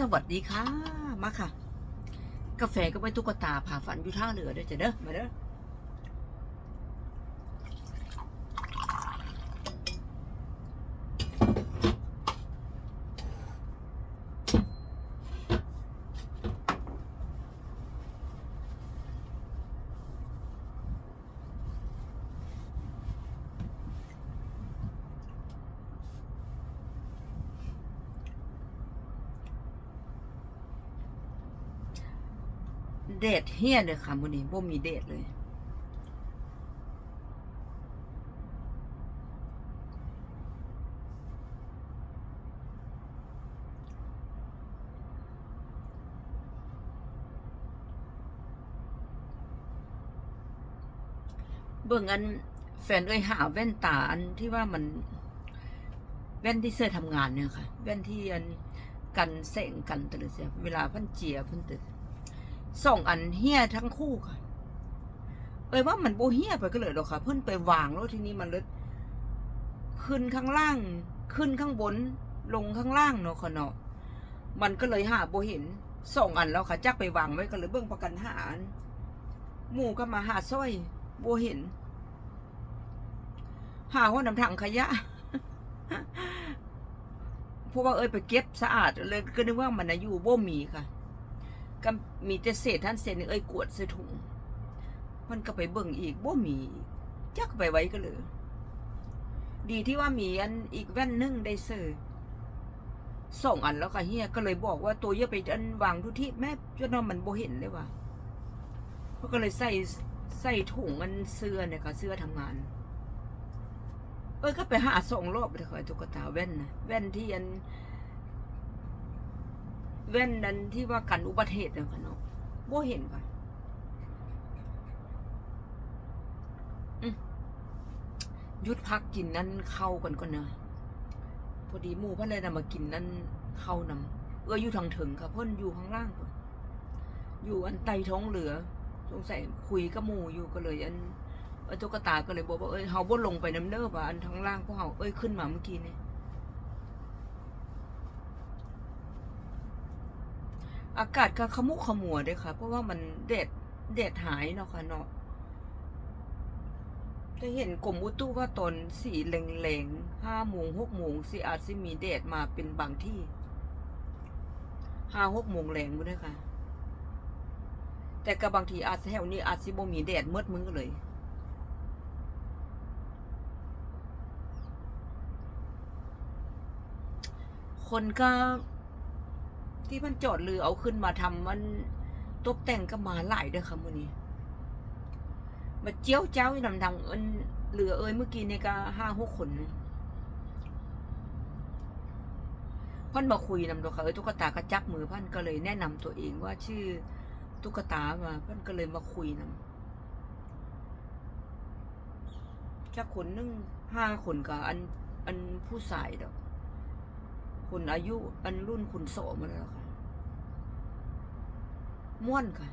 สวัสดีค่ะ มาค่ะ กาแฟก็ไม่ตุ๊กตาผ่าฝันอยู่ท่าเรือด้วยจ้ะเด้อมาเด้อ เดทเฮียเลยค่ะมื้อนี้บ่มีเดทเลย เบิ่งอันแฟนเอ้ยหาแว่นตาอันที่ว่ามัน แว่นที่เสื้อทำงานเนี่ยค่ะ แว่นที่อันกันแสงกันตะเลยเสียเวลาพันเจียพันตึ สองอันเฮียทั้งคู่ค่ะเอยว่ามันโบเฮียไปก็เลยหรอกค่ะ เพิ่นไปวางแล้วทีนี้มันเลยขึ้นข้างล่าง ขึ้นข้างบน ลงข้างล่างเนาะค่ะเนาะมันก็เลยหาโบเห็นสองอันแล้วค่ะ จักไปวางไว้ก็เลยเบิ่งประกันหาอันหมู่ก็มาหาสร้อยโบเห็น หาห้องน้ำถังขยะเพราะว่าเอ้ยไปเก็บสะอาดเลยก็นึกว่ามันน่ะอยู่บ่มีค่ะ ก็มีแต่เศษท่านเศษนี่เอ้ยกวดใส่ถุง มันก็ไปเบิ่งอีกบ่มีจักไปไว้ก็เลยดีที่ว่ามีอันอีกแว่นนึงได้ซื้อสองอันแล้วค่ะเฮียก็เลยบอกว่าตัวเยอะไปอันวางทุกที่แม่จนว่ามันบ่เห็นเลยว่ะเขาก็เลยใส่ใส่ถุงอันเสื้อเนี่ยค่ะเสื้อทำงาน เอ้ยก็ไปหาสองรอบเลยค่ะไอ้ตุ๊กตาแว่นนะแว่นที่อัน แว่นนั้นที่ว่ากันอุบัติเหตุเนี่ยค่ะเนาะบ่เห็นค่ะอืมหยุดพักกินนั่นเข้ากันก่อนนะพอดีหมู่เพ่นเลยนำมากินนั่นเข้านำเอออยู่ทางถึงค่ะเพ่นอยู่ข้างล่างพุ่นอยู่อันไตท้องเหลือสงสัยคุยกับหมู่อยู่ก็เลยอันตุ๊กตาก็เลยบอกว่าเอ้ยเฮาบ่ลงไปน้ำเด้อว่าอันทางล่างพวกเฮาเอ้ยขึ้นมาเมื่อกี้เนี่ย อากาศก็ขมุกขมัวด้อค่ะ เพราะว่ามันแดดแดดหายเนาะค่ะเนาะจะเห็นกรมอุตุว่าตอนสีแหลงๆห้าโมงหกโมงสิอาจสิมีแดดมาเป็นบางที่ห้าหกโมงแรงด้อค่ะ แต่ก็บบางทีอาจสิแถวนี้อาจสิบ่มีแดดมืดมึงเลยคนก็ ที่มันจอดเรือเอาขึ้นมาทำมันตกแต่งก็มาหลายเด้อค่ะมื้อนี้มาเจียวเจ้าอยู่นำทางเอิ้นเรือเอ้ยเมื่อกี้นี่ก็ห้าหกคนพันมาคุยนำตัวค่ะเอ้ยตุ๊กตาก็จับมือพันก็เลยแนะนำตัวเองว่าชื่อตุ๊กตามาพันก็เลยมาคุยนำจักคนนึงห้าคนกับอันอันผู้ชายดอกคนอายุอันรุ่นคุณโสมาแล้วค่ะ ม่วนค่ะ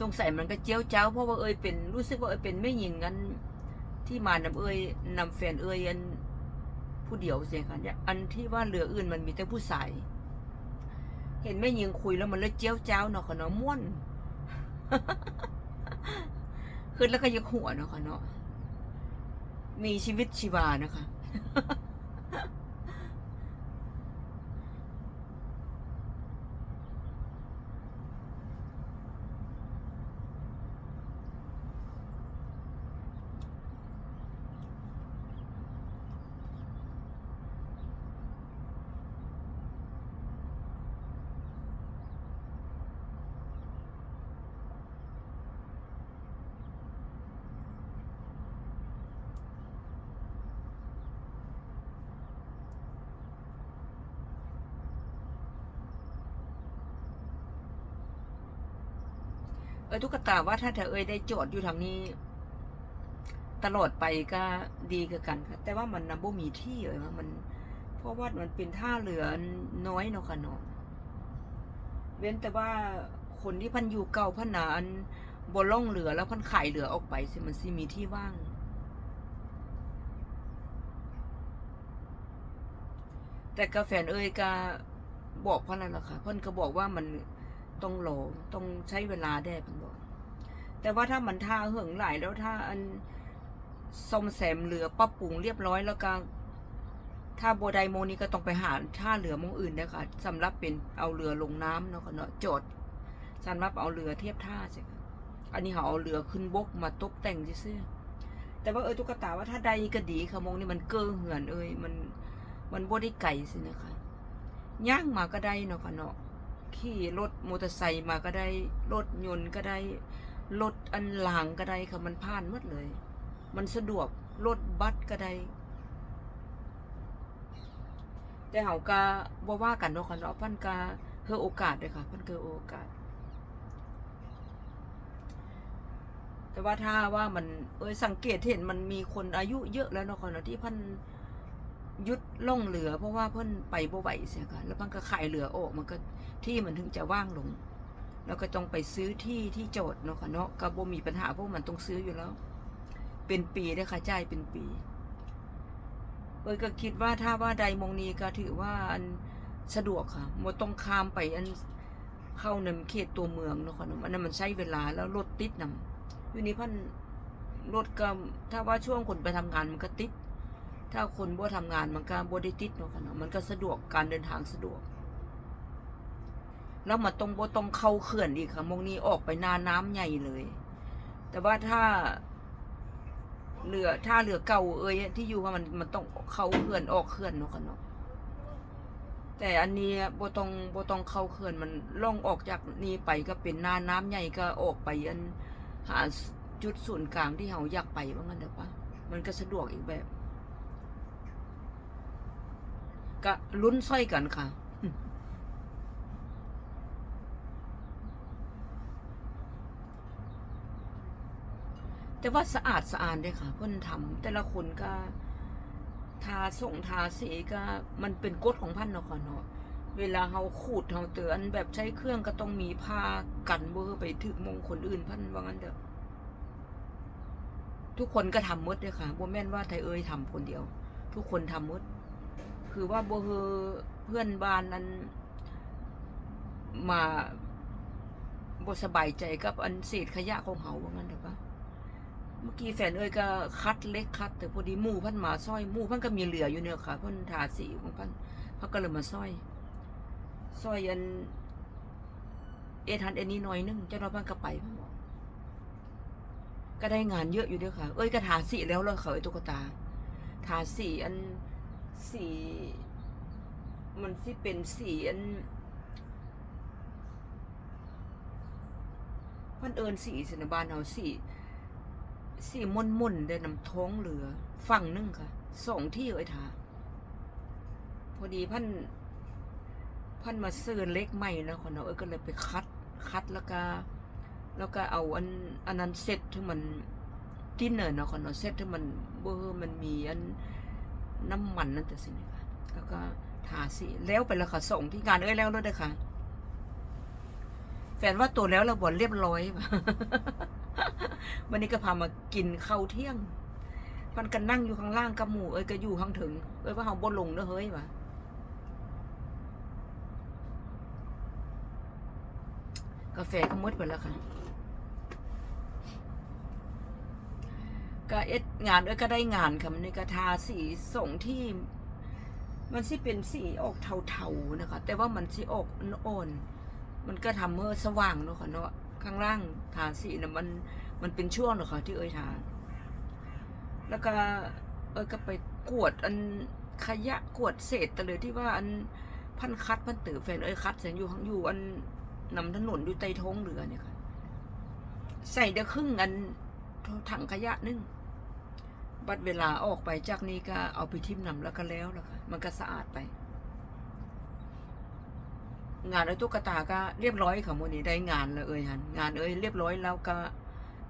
สงสัยมันก็เจียวเจ้าเพราะว่าเอ้ยเป็นรู้สึกว่าเอ้ยเป็นไม่หญิงงั้นที่มานำเอ้ยนำแฟนเอ้ยอันผู้เดียวเสียค่ะเนี่ยอันที่ว่าเรืออื่นมันมีแต่ผู้ชาย เห็นแม่ยิงคุยแล้วมันเลยเจียวเจ้าเนาะค่ะเนาะม่วนขึ้นแล้วก็ยักหัวเนาะค่ะเนาะ มีชีวิตชีวานะคะ ออตุ๊กตาว่าถ้าเธอเอ้ยได้โจทย์อยู่ทางนี้ ตลอดไปก็ดีกับกันค่ะแต่ว่ามันนำบ่มีที่เลยว่ามัน เพราะว่ามันเป็นท่าเรือน้อยเนาะค่ะเนาะเว้นแต่ว่าคนที่พันอยู่เก่าพันหนาอันบ่ล่องเรือแล้วพันขายเรือออกไปสิมันสิมีที่ว่าง แต่กาแฟนเอ้ยก็บอกพ่อนั่นแหละค่ะพิ่นก็บอกว่ามัน ต้องรอต้องใช้เวลาได้เพิ่นบอกแต่ว่าถ้ามันท่าเหิงหลายแล้วถ้าอันซ่อมแซมเรือปรับปรุงเรียบร้อยแล้วก็ถ้าโบไดโมนี้ก็ต้องไปหาท่าเรือมองอื่นนะคะสำหรับเป็นเอาเรือลงน้ำเนาะค่ะเนาะจดสำหรับเอาเรือเทียบท่าใช่ค่ะอันนี้เขาเอาเรือขึ้นบกมาตกแต่งซื่อแต่ว่าเออตุ๊กตาว่าถ้าใดก็ดีค่ะมองนี่มันเก้อเหือนเอ้ยมันมันโบได้ไกลสินะคะย่างมาก็ได้เนาะค่ะเนาะ ขี่รถมอเตอร์ไซค์มาก็ได้ รถยนต์ก็ได้ รถอันหลางก็ได้ค่ะ มันผ่านหมดเลย มันสะดวก รถบัสก็ได้ แต่เฮาก็บ่ว่ากันเนาะค่ะเนาะพิ่นก็เฮอโอกาสเด้อค่ะพิ่นเฮอโอกาส แต่ว่าถ้าว่ามัน เอ้ยสังเกตเห็นมันมีคนอายุเยอะแล้วเนาะค่ะเนาะที่พิ่น ยุดล่องเรือ เพราะว่าเพิ่นไปบ่ไหวเสียค่ะแล้วเพิ่นก็ขายเรือออกมันก็ที่มันถึงจะว่างลง แล้วก็ต้องไปซื้อที่ที่โจอดเนาะค่ะเนาะก็บ่มีปัญหาเพราะมันต้องซื้ออยู่แล้ว เป็นปีเด้ค่ะจ่ายเป็นปีเอ้ยก็คิดว่าถ้าว่าใดมงนี้ก็ถือว่าอันสะดวกค่ะบ่ต้องข้ามไปอันเข้าในเขตตัวเมืองเนาะค่ะเนาะอันนั้นมันใช้เวลาแล้วรถติดนํอยู่นี่พันรถก็ถ้าว่าช่วงคนไปทำงานมันก็ติด ถ้าคนบ่ทำงานมันก็บ่ได้ติดเนาะค่ะเนาะมันก็สะดวกการเดินทางสะดวก แล้วมันต้องบ่ต้องเข้าเขื่อนอีกค่ะมองนี้ออกไปนาน้ำใหญ่เลย แต่ว่าถ้าเรือถ้าเรือเก่าเอ้ยที่อยู่ว่ามันมันต้องเข้าเขื่อนออกเขื่อนเนาะค่ะเนาะแต่อันนี้บ่ต้องบ่ต้องเข้าเขื่อนมันล่องออกจากนี้ไปก็เป็นนาน้ำใหญ่ก็ออกไปอันหาจุดศูนย์กลางที่เฮาอยากไปว่างั้นเด้อปะมันก็สะดวกอีกแบบ ก็ลุ้นซ้อยกันค่ะ แต่ว่าสะอาดสะอาดเลยค่ะเพิ่นทำแต่ละคนก็ ทาส่งทาสีก็มันเป็นกฎของพันเนาะค่ะเนาะเวลาเฮาขูดเฮาเตือนแบบใช้เครื่องก็ต้องมีผ้ากันเบอร์ไปถึงมงคนอื่นพันว่างั้นเด้อทุกคนก็ทำมดเลยค่ะบ่แม่นว่าไทยเอ้ยทำคนเดียว ทุกคนทำมด คือว่าบ่เฮอเพื่อนบ้านนั้น มาบ่สบายใจกับอันเศษขยะของเฮาว่างั้นเด้อปะเมื่อกี้แฟนเอ้ยก็คัดเล็กคัด แต่พอดีหมู่พันมาซอยหมู่พันก็มีเหลืออยู่เนี่ยค่ะพันทาสีของพันเพันก็เลยมาซอยซอยอันเอทันเอ็นนี้หน่อยนึงเจ้าน้อยพันก็ไปพันบอกก็ได้งานเยอะอยู่เด้วยค่ะ เอ้ยก็ทาสีแล้วเลยค่ะไอ้ตุ๊กตา ทาสีอันสี มันสิเป็นสีอันพันเอินสีสนบานเอาสีสีมนมนๆเดินนำท้องเรือ ฝั่งนึงค่ะ สองที่เอ้ยทาพอดีพันพันมาซื้อเล็กใหม่แล้วคนเนาะเอ้ยก็เลยไปคัด คัดแล้วก็ แล้วก็เอาอันอันนั้นเซ็ตที่มันที่เนินเนาะคนเนาะเซ็ตที่มันเบอร์มันมีอันน้ำมันนั่นแต่สินะคะแล้วก็ ทาสีแล้วไปแล้วค่ะส่งที่งานเอ้ยแล้วแล้วเด้อค่ะแฟนว่าตัวแล้วเราบ่เรียบร้อย วันนี้ก็พามากินข้าวเที่ยง มันก็นนั่งอยู่ข้างล่างกับหมูเอ้ยก็อยู่ข้างถึง เอ้ยว่าเฮาบ่ลงเด้อเฮ้ยวะกาแฟก็หมดไปแล้วค่ะก็เอ็ดงานเอ้ยก็ได้งานค่ะมันนี่ก็ทาสีส่งที่ มันสิเป็นสีออกเทาๆนะคะ แต่ว่ามันสิออกอ่อนๆมันก็ทำเมื่อสว่างเนาะค่ะเนาะข้างล่างทาสีน่ะมันมันเป็นช่วงเนาะค่ะที่เอ้ยทาแล้วก็เอ้ยก็ไปกวดอันขยะกวดเศษแต่เลยที่ว่าอันพันคัดพันตือแฟนเอ้ยคัดเสียงอยู่ข้างอยู่อันนำถนนอยู่ใต้ท้องเรือเนี่ยค่ะ ใส่เดือครึ่งอันถังขยะนึ่ง บัดเวลาออกไปจากนี้ก็เอาไปทิมนำแล้วก็แล้วล่ะค่ะมันก็สะอาดไป งานไอ้ตุ๊กตาก็เรียบร้อยค่ะมื้อนี้ได้งานแล้วเอ้ยหันงานเอ้ยเรียบร้อยแล้วก็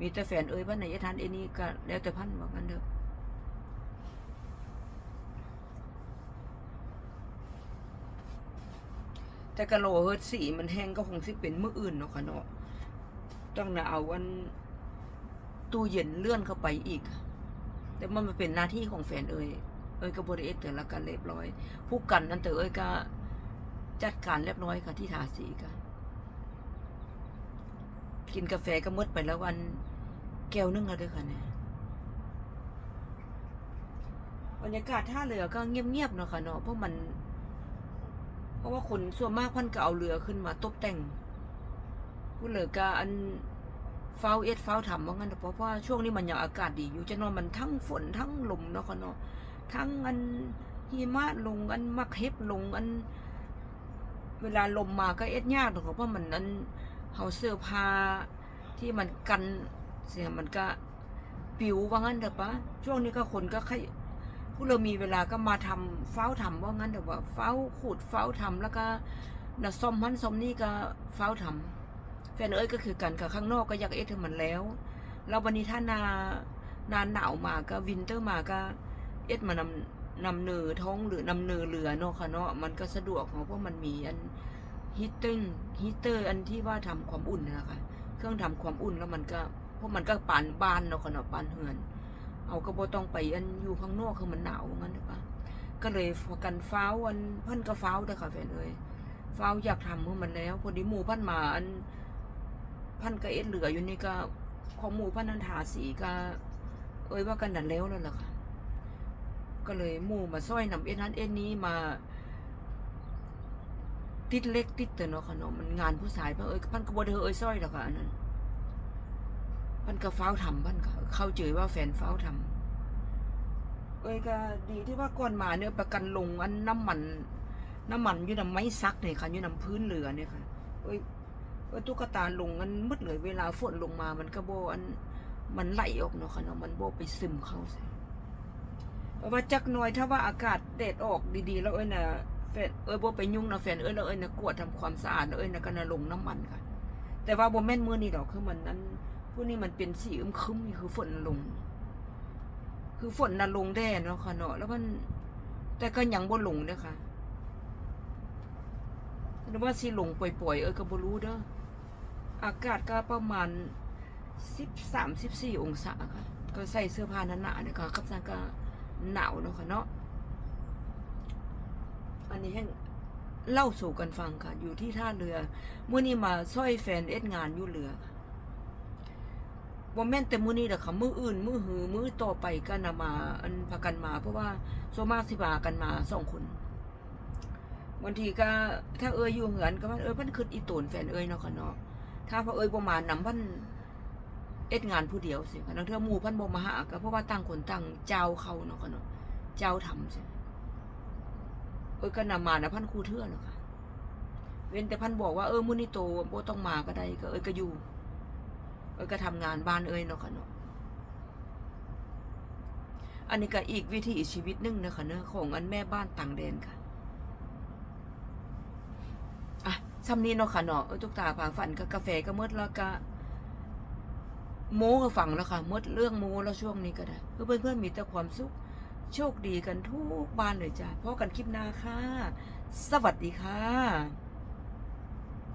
มีแต่แฟนเอ้ยพันไหนยะทันเอ้นี่ก็แล้วแต่พันว่างั้นเถอะแต่กะโหลเฮิดสีมันแห้งก็คงสิเป็นมื้ออื่นเนาะค่ะเนาะต้องนะเอาอันตู้เย็นเลื่อนเข้าไปอีก แต่มันมาเป็นหน้าที่ของแฟนเอ่ยเอ่ยก็บริเอแต่ละกันเรียบร้อย ผู้กันนั่นเตอเอ่ยก็จัดการเรียบร้อยค่ะที่ทาสีกันกินกาแฟก็มดไปแล้ววันแก้วนึงแล้วด้วยค่ะเนี่ยบรรยากาศท่าเรือก็เงียบๆเนาะค่ะเนาะเพราะมัน เพราะว่าคนส่วนมากพันก็เอาเรือขึ้นมาตบแต่งผู้เหลือก็อัน เฝ้าเอ็ดเฝ้าทำว่างั้นเถอะเพราะว่าช่วงนี้มันยังอากาศดีอยู่จะนอนมันทั้งฝนทั้งลมเนาะค่ะเนาะทั้งอันหิมะลงอันมักเห็บลงอัน เวลาลมมาก็เอ็ดยากเนาะเพราะมันอันเฮาเสื้อผ้าที่มันกันเสียมันก็ปิวว่างั้นเถอะปะช่วงนี้ก็คนก็ใครผู้เรามีเวลาก็มาทำเฝ้าทำว่างั้นเถอะว่าเฝ้าขูดเฝ้าทำแล้วก็นะซ่อมมันซ่อมนี่ก็เฝ้าทำ แฟนเอ้ยก็คือกันกับข้างนอกก็อยากเอ็ดให้มันแล้วแล้ววันนี้ถ้านานาหนาวมาก็วินเตอร์มาก็เอ็ดมานำนำเนือท้องหรือนำเนือเรือเนาะค่ะเนาะมันก็สะดวกเพราะมันมีอันฮีตติ้งฮีเตอร์อันที่ว่าทำความอุ่นนะคะเครื่องทำความอุ่นแล้วมันก็เพราะมันก็ปานบานเนาะค่ะเนาะปานเฮือน เอาก็บ่ต้องไปอันอยู่ข้างนอกคือมันหนาวงั้นหรือเปล่าก็เลยพอกันฟ้าวอันพันก็ฟ้าวเด้อค่ะแฟนเอ้ยฟ้าวอยากทำให้มันแล้วพอดีหมู่พันมาอัน พันก็เอ็ดเหลืออยู่นี่ก็ของหมู่พันนันทาสีก็เอ้ยว่ากันดันแล้วแล้วล่ะค่ะ ก็เลยหมู่มาซ้อยนำเอ็ดนั้นเอ็ดนี้มา ติดเล็กติดแต่เนาะค่ะเนาะมันงานผู้ชายเพิ่นเอ้ยพันก็บ่ได้เอ้ยซ้อยหรอกค่ะอันนั้นพันก็ฟ้าทำพันก็เข้าใจว่าแฟนฟ้าทำเอ้ยก็ดีที่ว่าก่อนมาเนี่ยประกันลงอันน้ำมัน น้ำมันอยู่นำไม้ซักเนี่ยค่ะอยู่นำพื้นเรือเนี่ยค่ะเอ้ย ว่าตุ๊กตาลงมันมืดเลยเวลาฝนลงมามันก็โบอันมันไหลออกเนาะค่ะเนาะมันโบไปซึมเข้าใส่เพราะว่าจักหน่อยถ้าว่าอากาศแดดออกดีๆ แล้วเอ้ยนะแฟนเอ้ยโบไปยุ่งนะแฟนเอ้ยแล้วเอ้ยนะกวดทำความสะอาดเอ้ยนะก็นะลงน้ำมันค่ะ แต่ว่าโบแม่นมือนี่ดอกคือมันนั้นพวกนี้มันเป็นสีอึมครึมนี่คือฝนลง คือฝนน่ะลงแด่เนาะค่ะเนาะแล้วมันแต่ก็ยังบ่ลงเด้อค่ะหรือว่าสิลงป่วยๆเออก็บ่รู้เด้อ อากาศก็ประมาณสิบสามสิบสี่องศาค่ะ ก็ใส่เสื้อผ้าหนาๆนะคะกับซันก็หนาวเนาะค่ะเนาะ อันนี้ให้เล่าสู่กันฟังค่ะ อยู่ที่ท่าเรือเมื่อนี้มาซ้อยแฟนเอ็ดงานอยู่เรือค่ะบ่แม่นแต่มื้อนี้แหละค่ะ มื้ออื่น มื้อหือ มื้อต่อไปก็นำมา อันพากันมา เพราะว่าโซมาสิพากันมาสองคนบางทีก็ถ้าเอ้ยอยู่เหือนก็ว่าเอ้ยเพิ่นคิดอีตูนแฟนเอ้ยเนาะค่ะเนาะ ถ้าพอเอ้ยบ่มานำเพิ่นเอ็ดงานผู้เดียวสิคะนังเทื่อหมู่พิ่นบ่มาหาก็เพราะว่าต่างคนต่างเจ้าเขาเนาะค่ะเนาะเจ้าทำสิเอ้ยก็นำมานะพันครูเทื่อเนาะค่ะเว้นแต่พันบอกว่าเออมื้อนี้โตบ่ต้องมาก็ได้ก็เอ้ยก็อยู่ เอ้ยก็ทำงานบ้านเอ้ยเนาะค่ะเนาะอันนี้ก็อีกวิถีชีวิตหนึงนะคะเนาะของอันแม่บ้านต่างแดนค่ะ อะ ซ้ำนี้เนาะค่ะเนาะเอทุกตาผ่าฝันกับกาแฟก็หมดแล้วก็โม้ก็ฟังแล้วค่ะหมดเรื่องโม้แล้วช่วงนี้ก็ได้เพื่อนเพื่อนๆมีแต่ความสุข โชคดีกันทุกบ้านเลยจ้ะพบกันคลิปหน้าค่ะ สวัสดีค่ะ